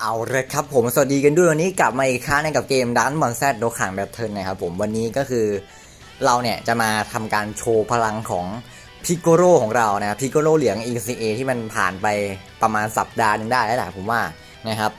เอาเลยครับผมสวัสดีกันด้วยวันนี้กลับมาอีกครั้งหนึงกับเกมดันบอลแซดโดขังแบทเทิลนะครับผมวันนี้ก็คือเราเนี่ยจะมาทำการโชว์พลังของพิโกโรของเรานะครับพิโกโรเหลือง ECA ที่มันผ่านไปประมาณสัปดาห์หนึงได้แล้วแหละผมว่านะครับ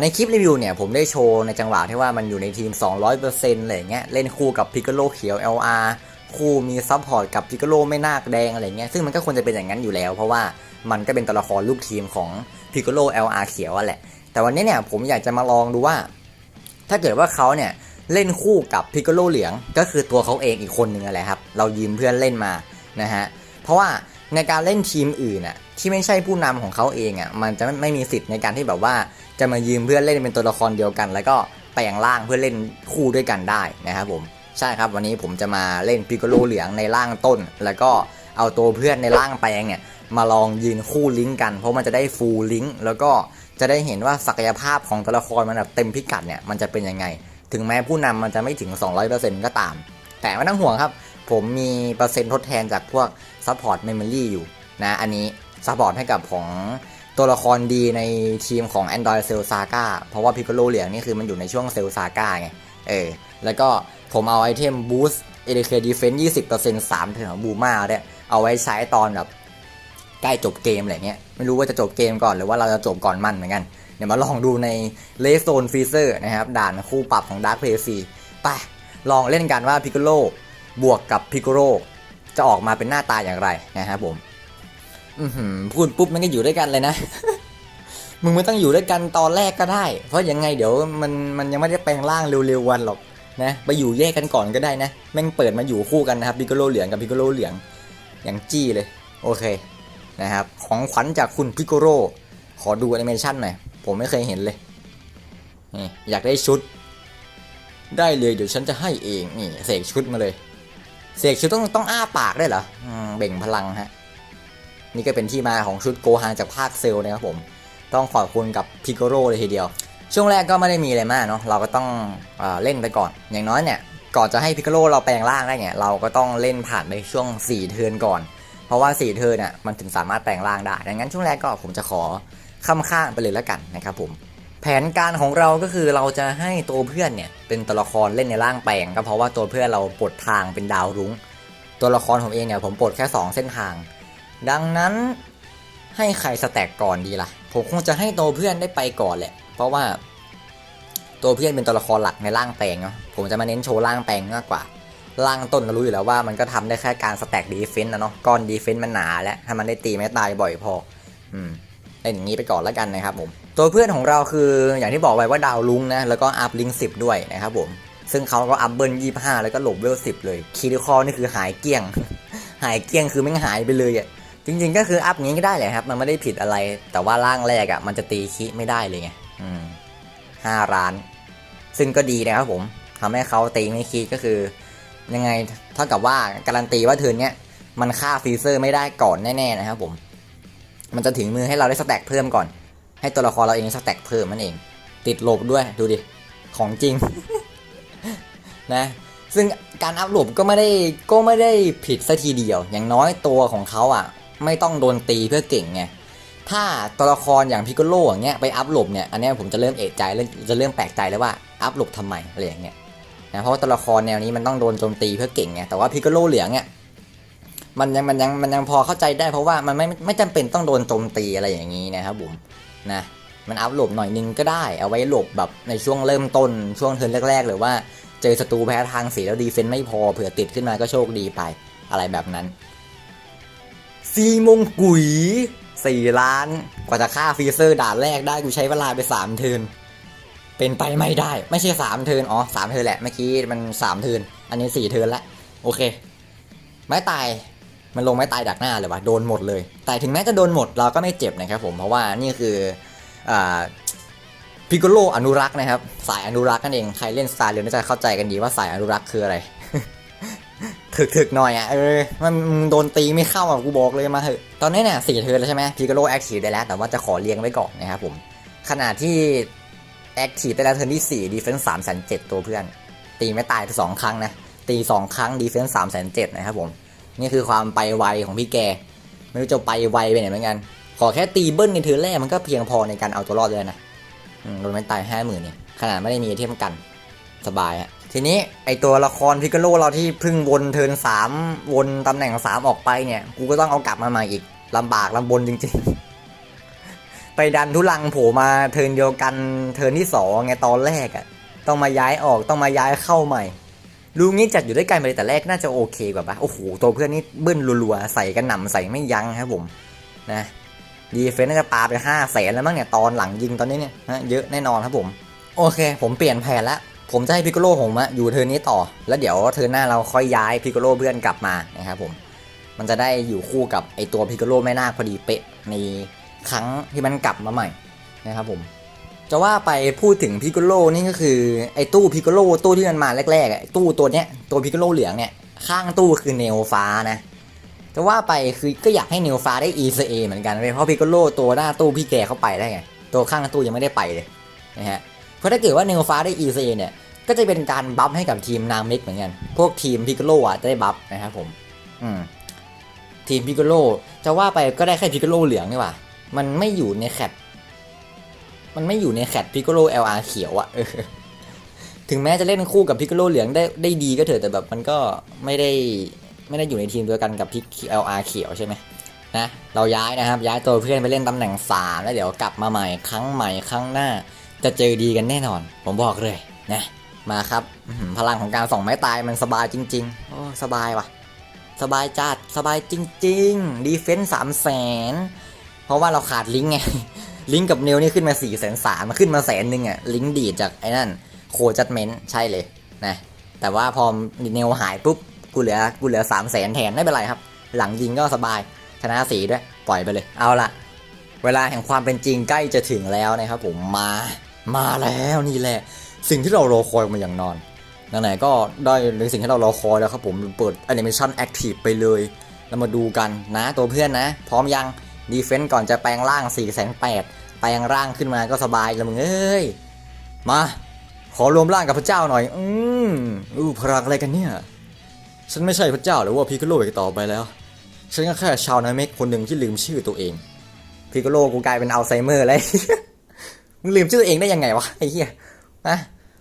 ในคลิปรีวิวเนี่ยผมได้โชว์ในจังหวะที่ว่ามันอยู่ในทีม 200%อะไรอย่างเงี้ยเล่นคู่กับพิโกโรเขียว LR คู่มีซัพพอร์ตกับพิโกโรไม่นาคแดงอะไรเงี้ยซึ่งมันก็ควรจะเป็นอย่างนั้นอยู่แล้ว เพราะว่ามันก็เป็นตัวละครลูกทีมของพิโกโร LR เขียวอะแหละ แต่วันนี้เนี่ยผมอยากจะมาลองดูว่า ถ้าเกิดว่าเขาเนี่ยเล่นคู่กับพิกโกโลเหลือง ก็คือตัวเขาเองอีกคนหนึ่งอะไรครับเรายืมเพื่อนเล่นมานะฮะเพราะว่าในการเล่นทีมอื่นอะที่ไม่ใช่ผู้นำของเขาเองอะมันจะไม่มีสิทธิ์ในการที่แบบว่าจะมายืมเพื่อนเล่นเป็นตัวละครเดียวกัน แล้วก็แปลงร่างเพื่อเล่นคู่ด้วยกันได้นะครับผม ใช่ครับวันนี้ผมจะมาเล่นพิกโลเหลืองในร่างต้น แล้วก็เอาตัวเพื่อนในร่างแปลงเนี่ยมาลองยืนคู่ลิงก์กัน เพราะมันจะได้ฟูลลิงก์แล้วก็จะได้เห็นว่าศักยภาพของตัวละครมันแบบเต็มพิกัดเนี่ยมันจะเป็นยังไง ถึงแม้ผู้นำมันจะไม่ถึง 200%ก็ตาม แต่ไม่ต้องห่วงครับ ผมมีเปอร์เซ็นต์ทดแทนจากพวกซัพพอร์ตเมมโมรีอยู่นะอันนี้ซัพพอร์ตให้กับของตัวละครดีในทีมของ Android Cell Saga เพราะว่าพิกโลเหลียงนี่คือมันอยู่ในช่วง Cell Saga ไง เออ แล้วก็ผมเอาไอเทม Boost ADK Defense 20% 3เถื่อนบูมาเนี่ยเอาไว้ใช้ตอนแบบใกล้จบเกมอะไรเงี้ย ไม่รู้ว่าจะจบเกมก่อนหรือว่าเราจะจบก่อนมันเหมือนกัน เดี๋ยวมาลองดูในเลสโซนฟีเซอร์นะครับ ด่านคู่ปรับของ Dark p l a y 4ไปลองเล่นกันว่าพิกโลบวกกับพิกโ o จะออกมาเป็นหน้าตาอย่างไรนะครับผมพูดปุ๊บมันก็อยู่ด้วยกันเลยนะ มึงไม่ต้องอยู่ด้วยกันตอนแรกก็ได้ เพราะยังไงเดี๋ยวมันมันยังไม่ได้แปลงร่างเร็วๆวันหรอกนะไปอยู่แยกกันก่อนก็ได้นะแม่งเปิดมาอยู่คู่กันนะครับพิกโลเหลืองกับพิกโลเหลืองอย่างจี้เลยโอเคนะครับของขวัญจากคุณพิกโลขอดูแอนิเมชันหน่อยผมไม่เคยเห็นเลยนี่อยากได้ชุด ได้เลยเดี๋ยวฉันจะให้เองนี่เสกชุดมาเลยเสกชุดต้องต้องอ้าปากได้เหรออเบ่งพลังฮะนี่ก็เป็นที่มาของชุดโกฮังจากภาคเซลล์นะครับผม ต้องขอบคุณกับพิกโ o เลยทีเดียว ช่วงแรกก็ไม่ได้มีอะไรมากเนาะเราก็ต้องเอเล่นไปก่อน อย่างน้อยเนี่ยก่อนจะให้พิกโ o เราแปลงร่างได้เนี่ยเราก็ต้องเล่นผ่านไปช่วง 4 เทิร์นก่อน เพราะว่า 4 เทิร์นน่ะมันถึงสามารถแปลงร่างได้ ดังนั้นช่วงแรกก็ผมจะขอข้ามข้างไปเลยแล้วกันนะครับผมแผนการของเราก็คือเราจะให้ตัวเพื่อนเนี่ยเป็นตัวละครเล่นในร่างแปลง ก็เพราะว่าตัวเพื่อนเราปลดทางเป็นดาวรุ้งตัวละครผมเองเนี่ยผมปลดแค่ 2 เส้นทาง ดังนั้นให้ใครสแต็กก่อนดีล่ะ ผมคงจะให้ตัวเพื่อนได้ไปก่อนแหละ เพราะว่า ตัวเพื่อนเป็นตัวละครหลักในร่างแปลงเนาะผมจะมาเน้นโชว์ร่างแปลงมากกว่าร่างต้นเรารู้อยู่แล้วว่ามันก็ทำได้แค่การสแต็กดีเฟนต์นะเนาะก้อนดีเฟนต์มันหนาแล้วถ้ามันได้ตีไม่ตายบ่อยพอ อืมเล่นอย่างนี้ไปก่อนแล้วกันนะครับผม ตัวเพื่อนของเราคืออย่างที่บอกไว้ว่าดาวลุงนะแล้วก็อัพลิงสิบด้วยนะครับผม ซึ่งเขาก็อัพเบิลยี่ห้าแล้วก็หลบเวลสิบเลยคีริคอนี่คือหายเกี้ยง หายเกี้ยงคือไม่หายไปเลยอะ จริงๆก็คืออัพงี้ก็ได้แหละครับ มันไม่ได้ผิดอะไร แต่ว่าร่างแรกอะ่ะมันจะตีคิไม่ได้เลยไงห้าล้าน ซึ่งก็ดีนะครับผมทำให้เขาตีไม่คิก็คือ ยังไงเท่ากับว่าการันตีว่าเทินเนี้ยมันฆ่าฟีเซอร์ไม่ได้ก่อนแน่ๆนะครับผม มันจะถึงมือให้เราได้สแต็กเพิ่มก่อน ให้ตัวละครเราเองสแต็กเพิ่มนั่นเอง ติดหลบด้วยดูดิของจริง นะ ซึ่งการอัพโหลบก็ไม่ได้ก็ไม่ได้ผิดสัทีเดียว อย่างน้อยตัวของเขาอะ ไม่ต้องโดนตีเพื่อเก่งไงถ้าตัวละครอย่างพิกโลอย่างเงี้ยไปอัพหลบเนี่ยอันนี้ผมจะเริ่มเอะใจเริ่มจะเริ่มแปลกใจแล้วว่าอัพหลบทำไมอะไรอย่างเงี้ยนะเพราะว่าตัวละครแนวนี้มันต้องโดนโจมตีเพื่อเก่งไงแต่ว่าพิกโลเหลืองเนี่ยมันยังมันยังมันยังพอเข้าใจได้เพราะว่ามันไม่ไม่จำเป็นต้องโดนโจมตีอะไรอย่างนี้นะครับผมนะมันอัพหลบหน่อยนึงก็ได้ เอาไว้หลบแบบในช่วงเริ่มต้นช่วงเทิร์นแรก ๆ หรือว่าเจอศัตรูแพ้ทางสีแล้วดีเฟนต์ไม่พอเผื่อติดขึ้นมาก็โชคดีไปอะไรแบบนั้น สี่มงกุ๋ยสี่ล้าน กว่าจะฆ่าฟรีเซอร์ด่านแรกได้กูใช้เวลาไปสามเทินเป็นไปไม่ได้ ไม่ใช่สามเทินอ๋อสามเทินแหละเมื่อกี้มันสามเทินอันนี้สี่เทินละโอเค ไม้ตายมันลงไม้ตายดักหน้าเลยวะโดนหมดเลย แต่ถึงแม้จะโดนหมดเราก็ไม่เจ็บนะครับผมเพราะว่านี่คืออพิกโลอนุรักษ์นะครับ สายอนุรักษ์นั่นเอง ใครเล่นสไตล์เรียนน่าจะเข้าใจกันดีว่าสายอนุรักษ์คืออะไร ถึกๆหน่อยอะเออมันโดนตีไม่เข้าอะกูบอกเลยมาเถอะตอนนี้เนี่ยสี่เทิร์นแล้วใช่ไหมพิกโลแอคทีฟได้แล้ว แต่ว่าจะขอเลี้ยงไว้ก่อนนะครับผม ขณะที่แอคทีฟได้แล้วเทิร์นที่สี่ดีเฟนส์สามแสนเจ็ดตัวเพื่อน ตีไม่ตายสองครั้งนะ ตีสองครั้งดีเฟนส์สามแสนเจ็ดนะครับผม นี่คือความไปไวของพี่แก ไม่รู้จะไปไวไปไหนเหมือนกัน ขอแค่ตีเบิ้ลในเทิร์นแรกมันก็เพียงพอในการเอาตัวรอดเลยนะโดนไม่ตายห้าหมื่นเนี่ยขนาดไม่ได้มีไอเทมกันสบายฮะ ทีนี้ไอตัวละครพิกาโลเราที่เพิ่งวนเทิร์นสามวนตำแหน่งสามออกไปเนี่ย กูก็ต้องเอากลับมาใหม่อีกลำบากลำบนจริงๆ ไปดันทุลังโผมาเทิร์นเดียวกันเทิร์นที่สองไงตอนแรกอะ่ะต้องมาย้ายออกต้องมาย้ายเข้าใหม่รู้งี้จัดอยู่ด้วยกันไปแต่แรกน่าจะโอเคกว่าปะโอ้โหตัวเพื่อนนี่เบิ้ลรัวๆใส่กันหน่ำใส่ไม่ยั้งครับผมนะดีเฟนน่าจะปาไปห้าแสนแล้วมั้งเนี่ยตอนหลังยิงตอนนี้เนี่ยนะเยอะแน่นอนครับผม โอเค ผมเปลี่ยนแผนแล้ว ผมจะให้พิกโลผมอะอยู่เทิร์นนี้ต่อ แล้วเดี๋ยวเทิร์นหน้าเราค่อยย้ายพิกโลเพื่อนกลับมานะครับผมมันจะได้อยู่คู่กับไอตัวพิกโลแม่นาคพอดีเป๊ะในครั้งที่มันกลับมาใหม่นะครับผมจะว่าไปพูดถึงพิกโลนี่ก็คือไอตู้พิกโลตู้ที่มันมาแรกๆตู้ตัวเนี้ยตัวพิกโลเหลืองเนี่ยข้างตู้คือเนโอฟ้านะจะว่าไปคือก็อยากให้เนโอฟ้าได้ e c a เหมือนกันเลยเพราะพิกโลตัวหน้าตู้พี่แกเข้าไปได้ไงตัวข้างตู้ยังไม่ได้ไปเลยนะฮะ ราะถ้าเกิดว่าเนโอฟ้าได้ e c เนี่ย ก็จะเป็นการบัฟให้กับทีมนางมิกเหมือนกัน พวกทีมพิกโลอะจะได้บัฟนะครับผม อืม ทีมพิกโลจะว่าไปก็ได้แค่พิกโลเหลืองนี่หว่า มันไม่อยู่ในแคปมันไม่อยู่ในแคดพิกโ l เ LR เขียวอะถึงแม้จะเล่นคู่กับพิกโ l เหลืองได้ได้ดีก็เถอะแต่แบบมันก็ไม่ได้ไม่ได้อยู่ในทีมเดียวกันกับพิก LR เขียวใช่ไหมนะเราย้ายนะครับ ย้ายตัวเพื่อนไปเล่นตำแหน่งสามแล้วเดี๋ยวกลับมาใหม่ครั้งใหม่ครั้งหน้า จะเจอดีกันแน่นอน ผมบอกเลยนะมาครับพลังของการส่องไม้ตายมันสบายจริง ๆ โอ้สบายว่ะ สบายจัดสบายจริง ๆ ดีเฟนส์สามแสนเพราะว่าเราขาดลิงก์ไง ลิงก์กับเนลนี่ขึ้นมา4ี่แสนสามมาขึ้นมาแสนหนึ่งอะลิงก์ดีดจากไอ้นั่น โคจัดเมนใช่เลยนะแต่ว่าพอเนลหายปุ๊บกูเหลือกูเหลือสามแสนแทนไม่เป็นไรครับ หลังยิงก็สบายชนะสีด้วย ปล่อยไปเลย เอาละเวลาแห่งความเป็นจริงใกล้จะถึงแล้วนะครับผมมา มาแล้วนี่แหละ สิ่งที่เรารอคอยมาอย่างนอนไหนๆก็ได้ในสิ่งที่เรารอคอยแล้วครับผมเปิดแอนิเมชันแอคทีฟไปเลยเรามาดูกันนะตัวเพื่อนนะ พร้อมยังดีเฟนต์ก่อนจะแปลงร่าง4ี่แสนแปดแปลงร่างขึ้นมาก็สบายแล้วมึงเอ้ย มา ขอรวมร่างกับพระเจ้าหน่อย อืมอู้พลังอะไรกันเนี่ย ฉันไม่ใช่พระเจ้าหรือว่าพิกโลอีกต่อไปแล้ว ฉันก็แค่ชาวนาเมกคนหนึ่งที่ลืมชื่อตัวเองพิกโลกูกลายเป็นอัลไซเมอร์เลย มึงลืมชื่อตัวเองได้ยังไงวะไอ้เหี้ยนะ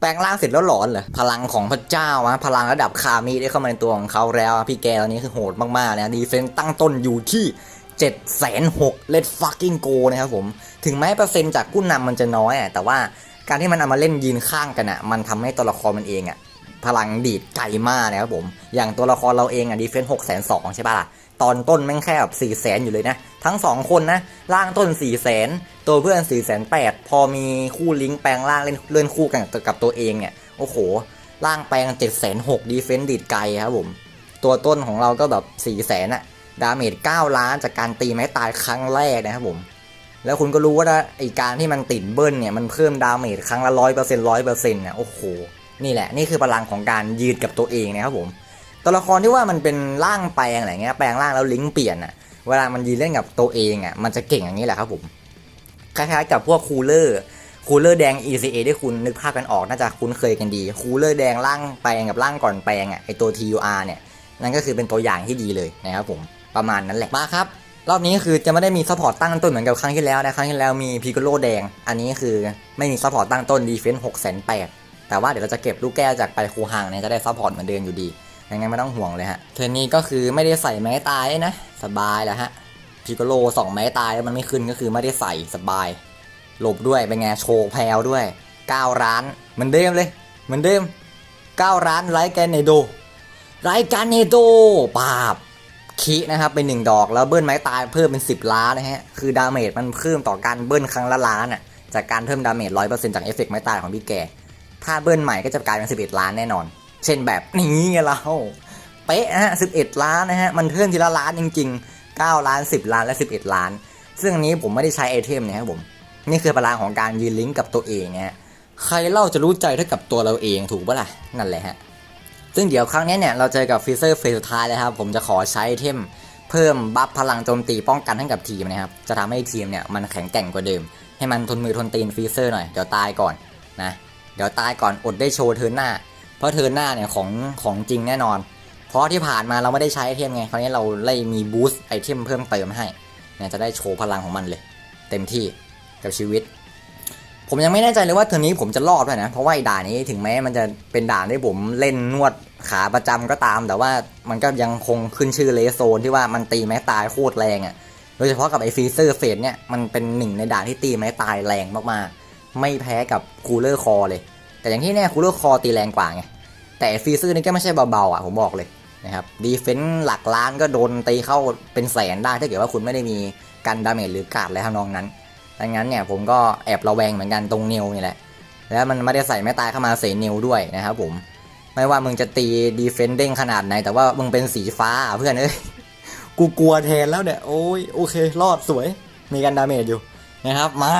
แปลงร่างเสร็จแล้วหลอนเหรอพลังของพระเจ้าวะพลังระดับคามีได้เข้ามาในตัวของเขาแล้ว พี่แกตอนนี้คือโหดมากๆนะดีเฟนต์ตั้งต้นอยู่ที่7 6 0 0 0 let fucking go นะครับผม ถึงแม้เปอร์เซ็นต์จากผู้นำมันจะน้อยอะแต่ว่าการที่มันเอามาเล่นยืนข้างกันอะมันทำให้ตัวละครมันเองอะพลังดีดไกลมากนะครับผม อย่างตัวละครเราเองอะดีเฟนต์หกแสนสองใช่ปะล่ะ ตอนต้นแม่งแค่แบบสี่แสนอยู่เลยนะ ทั้งสองคนนะล่างต้น4ี่แสนตัวเพื่อน4ี่แสนแปดพอมีคู่ลิงก์แปลงล่างเล่นเลื่อนคู่กันกับตัวเองเนี่ย โอ้โหล่างแปลง7จ็ดแสนหกดีเฟนต์ดีดไกลครับผม ตัวต้นของเราก็แบบ4ี่แสนอะดาเมจ9ล้านจากการตีไม้ตายครั้งแรกนะครับผม แล้วคุณก็รู้ว่าไอการที่มันติดเบิ้ลเนี่ยมันเพิ่มดาเมจครั้งละร้อยเปอร์เซ็นต์ร้อยเปอร์เซ็นต์เนี่ยโอ้โห นี่แหละนี่คือพลังของการยืดกับตัวเองนะครับผม ตัวละครที่ว่ามันเป็นร่างแปลงอะไรเงี้ยแปลงร่างแล้วลิงก์เปลี่ยนอะเวลามันยืนเล่นกับตัวเองอะมันจะเก่งอย่างนี้แหละครับผมคล้ายๆกับพวกคูลเลอร์คูลเลอร์แดง ECA ที่คุณนึกภาพกันออกน่าจะคุ้นเคยกันดีคูลเลอร์แดงร่างแปลงกับร่างก่อนแปลงอะไอตัว TUR เนี่ยนั่นก็คือเป็นตัวอย่างที่ดีเลยนะครับผมประมาณนั้นแหละมาครับรอบนี้คือจะไม่ได้มีซัพพอร์ตตั้งต้นเหมือนกับครั้งที่แล้วนะครั้งที่แล้วมีพิกโลแดง อันนี้คือไม่มีซัพพอร์ตตั้งต้นดีเฟนส์หกแสนแปดแต่ว่าเดี๋ยวเราจะเก็บลูกแก้วจากไปคูฮังเนี่ยจะได้ซัพพอร์ตเหมือนเดิมอยู่ดี ยังไงไม่ต้องห่วงเลยฮะ เทอร์นนี้ก็คือไม่ได้ใส่ไม้ตายนะ สบายแล้วฮะ พิกโลสองไม้ตายแล้วมันไม่ขึ้นก็คือไม่ได้ใส่สบาย หลบด้วยเป็นไงโชว์แพลวด้วย9ร้านเหมือนเดิมเลยเหมือนเดิม9ร้านไร้แกนเนโดไร้แกนเนโดปาบคีนะครับเป็นหนึ่งดอกแล้วเบิ้ลไม้ตายเพิ่มเป็น 10 ล้านนะฮะ คือดาเมจมันเพิ่มต่อการเบิ้ลครั้งละล้านอะจากการเพิ่มดาเมจร้อยเปอร์เซ็นต์จากเอฟเฟกต์ไม้ตายของพี่แก ถ้าเบิ้ลใหม่ก็จะกลายเป็น 11 ล้านแน่นอน เช่นแบบนี้ไงเราเป๊ะนะฮะ11ล้านนะฮะ มันเพิ่มทีละล้านจริงๆ9ล้าน10ล้านและ11ล้าน ซึ่งอันนี้ผมไม่ได้ใช้ไอเทมนะครับผม นี่คือพลังของการยืนลิงก์กับตัวเองนะฮะใครเล่าจะรู้ใจเท่ากับตัวเราเองถูกปะล่ะ นั่นแหละฮะ ซึ่งเดี๋ยวครั้งนี้เนี่ยเราเจอกับฟิเซอร์เฟสสุดท้ายแล้วครับ ผมจะขอใช้ไอเทมเพิ่มบัฟพลังโจมตีป้องกันให้กับทีมนะครับ จะทำให้ทีมเนี่ยมันแข็งแกร่งกว่าเดิม ให้มันทนมือทนตีนฟีเซอร์หน่อย เดี๋ยวตายก่อนนะ เดี๋ยวตายก่อนอดได้โชว์เทิร์นหน้า เพราะเทิร์นหน้าเนี่ยของของจริงแน่นอน เพราะที่ผ่านมาเราไม่ได้ใช้ไอเทมไง คราวนี้เราไล่มีบูสต์ไอเทมเพิ่มเติมให้เนี่ยจะได้โชว์พลังของมันเลย เต็มที่กับชีวิต ผมยังไม่แน่ใจเลยว่าเทอร์นี้ผมจะรอดด้วยนะ เพราะว่าไอด่านนี้ถึงแม้มันจะเป็นด่านที่ผมเล่นนวดขาประจำก็ตาม แต่ว่ามันก็ยังคงขึ้นชื่อเลโซนที่ว่ามันตีไม้ตายโคตรแรงอะ่ะโดยเฉพาะกับไอฟีเซอร์เฟสเนี่ยมันเป็นหนึ่งในด่านที่ตีไม้ตายแรงมากๆ ไม่แพ้กับคูลเลอร์คอเลย แต่อย่างที่แน่คูลเลอร์คอตีแรงกว่าไง แต่ฟรีเซอร์นี่ก็ไม่ใช่เบาๆอะผมบอกเลยนะครับดีเฟนซ์หลักล้านก็โดนตีเข้าเป็นแสนได้ถ้าเกิดว่าคุณไม่ได้มีกันดาเมจหรือการ์ดอะไรทำนองนั้นดังนั้นเนี่ยผมก็แอบระแวงเหมือนกันตรงเนวนี่แหละ แล้วมันไม่ได้ใส่แม่ตายเข้ามาเสเนวด้วยนะครับผม ไม่ว่ามึงจะตีดีเฟนต์เด้งขนาดไหน แต่ว่ามึงเป็นสีฟ้าเพื่อนเอ้ย กูกลัวแทนแล้วเนี่ย โอ้ยโอเค รอดสวย มีกันดาเมจอยู่นะครับมา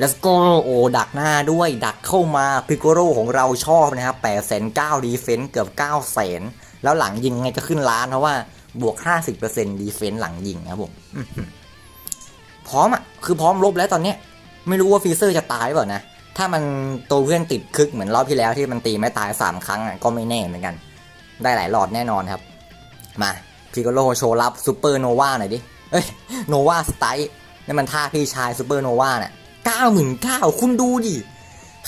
let's go โอ้ดักหน้าด้วยดักเข้ามาพิโกโรของเราชอบนะครับ8 9 0 0 0ดีเฟนส์เกือบ9 0 0 0 0แล้วหลังยิงไงก็ขึ้นล้านเพราะว่าบวก 50%ดีเฟนส์หลังยิงนะครับผมพร้อมอะ คือพร้อมลบแล้วตอนเนี้ย ไม่รู้ว่าฟีเซอร์จะตายเปล่านะ ถ้ามันตัวเพื่อนติดคึกเหมือนรอบที่แล้วที่มันตีไม่ตายสามครั้งอะก็ไม่แน่เหมือนกัน ได้หลายหลอดแน่นอนครับ มาพิโกโลโชว์รับซูเปอร์โนวาหน่อยดิ เอ้ยโนวาสไตล์นี่มันท่าพี่ชายซูเปอร์โนวาเนี่ย เก้าหมื่นเก้าคุณดูดิ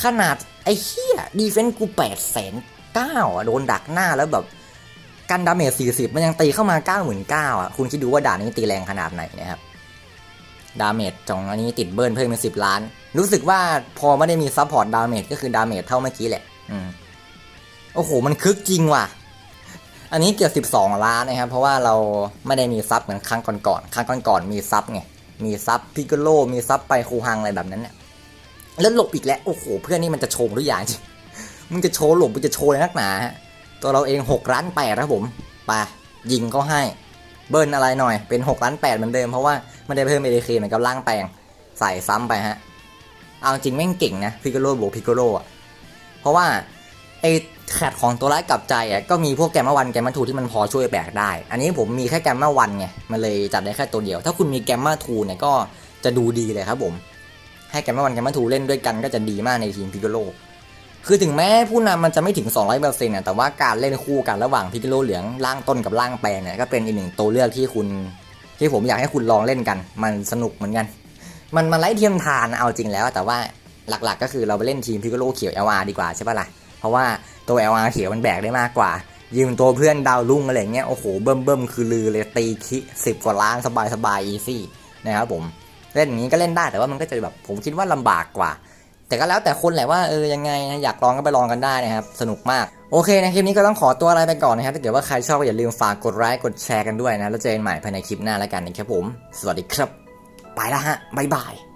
ขนาดไอ้เฮียดีเฟนต์กูแปดแสนเก้าอะ โดนดักหน้าแล้วแบบ กันดาเมจสี่สิบมันยังตีเข้ามาเก้าหมื่นเก้าอะ คุณคิดดูว่าด่านนี้ตีแรงขนาดไหนนะครับ ดาเมจจองอันนี้ติดเบิร์นเพิ่มเป็นสิบล้าน รู้สึกว่าพอไม่ได้มีซัพพอร์ตดาเมจก็คือดาเมจเท่าเมื่อกี้แหละ อืม โอ้โห มันคึกจริงว่ะอันนี้เกือบ12 ล้านนะครับ เพราะว่าเราไม่ได้มีซับเหมือนครั้งก่อนๆ ครั้งก่อนๆ มีซับไง มีซับพิกโล มีซับไปคูฮังอะไรแบบนั้นเนี่ยแล้วหลบอีกแล้วโอ้โหเพื่อนนี่มันจะโชว์ทุกอย่างจริงมึงจะโชว์หลบมึงจะโชว์นักหนาฮะตัวเราเอง6ล้านแปดครับผมไปยิงเขาให้เบิร์นอะไรหน่อยเป็น6ล้านแปดเหมือนเดิมเพราะว่าไม่ได้เพิ่มเอเดคเหมือนกับร่างแปลงใส่ซ้ำไปฮะเอาจริงแม่งเก่งนะพิกโลบวกพิกโลอะเพราะว่าไอ แคดของตัวร้ายกลับใจอะก็มีพวกแกมมาวันแกมมาทูที่มันพอช่วยแบกได้ อันนี้ผมมีแค่แกมมาวันไงมันเลยจัดได้แค่ตัวเดียว ถ้าคุณมีแกมมาทูเนี่ยก็จะดูดีเลยครับผม ให้แกมมาวันแกมมาทูเล่นด้วยกันก็จะดีมากในทีมพิกโลคือถึงแม้ผู้นำมันจะไม่ถึง 200เปอร์เซ็นต์แต่ว่าการเล่นคู่กันระหว่างพิกโลเหลืองล่างต้นกับล่างแปลงเนี่ยก็เป็นอีกหนึ่งตัวเลือกที่คุณ ที่ผมอยากให้คุณลองเล่นกัน มันสนุกเหมือนกัน มันมันไร้เทียมทานเอาจริงแล้ว แต่ว่าหลักๆ ก็คือเราไปเล่นทีมพิกโลเขียว LR ดีกว่าใช่ปะล่ะเพราะว่า ตัว LR เขียวมันแบกได้มากกว่า ยืมตัวเพื่อนดาวรุ่งอะไรเงี้ยโอ้โหเบิ่มเบิ่มคือลือเลยตีคิสิบกว่าล้านสบายสบายอีซี่นะครับผมเล่นอย่างนี้ก็เล่นได้แต่ว่ามันก็จะแบบผมคิดว่าลำบากกว่า แต่ก็แล้วแต่คนแหละว่าเออยังไงนะอยากลองก็ไปลองกันได้นะครับสนุกมากโอเคนะคลิปนี้ก็ต้องขอตัวอะไรไปก่อนนะครับถ้าเกิดว่าใครชอบก็อย่าลืมฝากกดไลค์กดแชร์กันด้วยนะแล้วเจอกันใหม่ภายในคลิปหน้าแล้วกันนะครับผม สวัสดีครับ ไปและฮะบ๊ายบาย